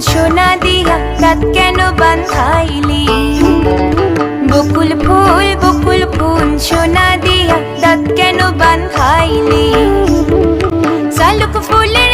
সোনা দিয়া রাত কেন বান্ধাইলি বকুল ফুল বকুল ফুল, সোনা দিয়া রাত কেন বান্ধাইলি চালুক ফুলের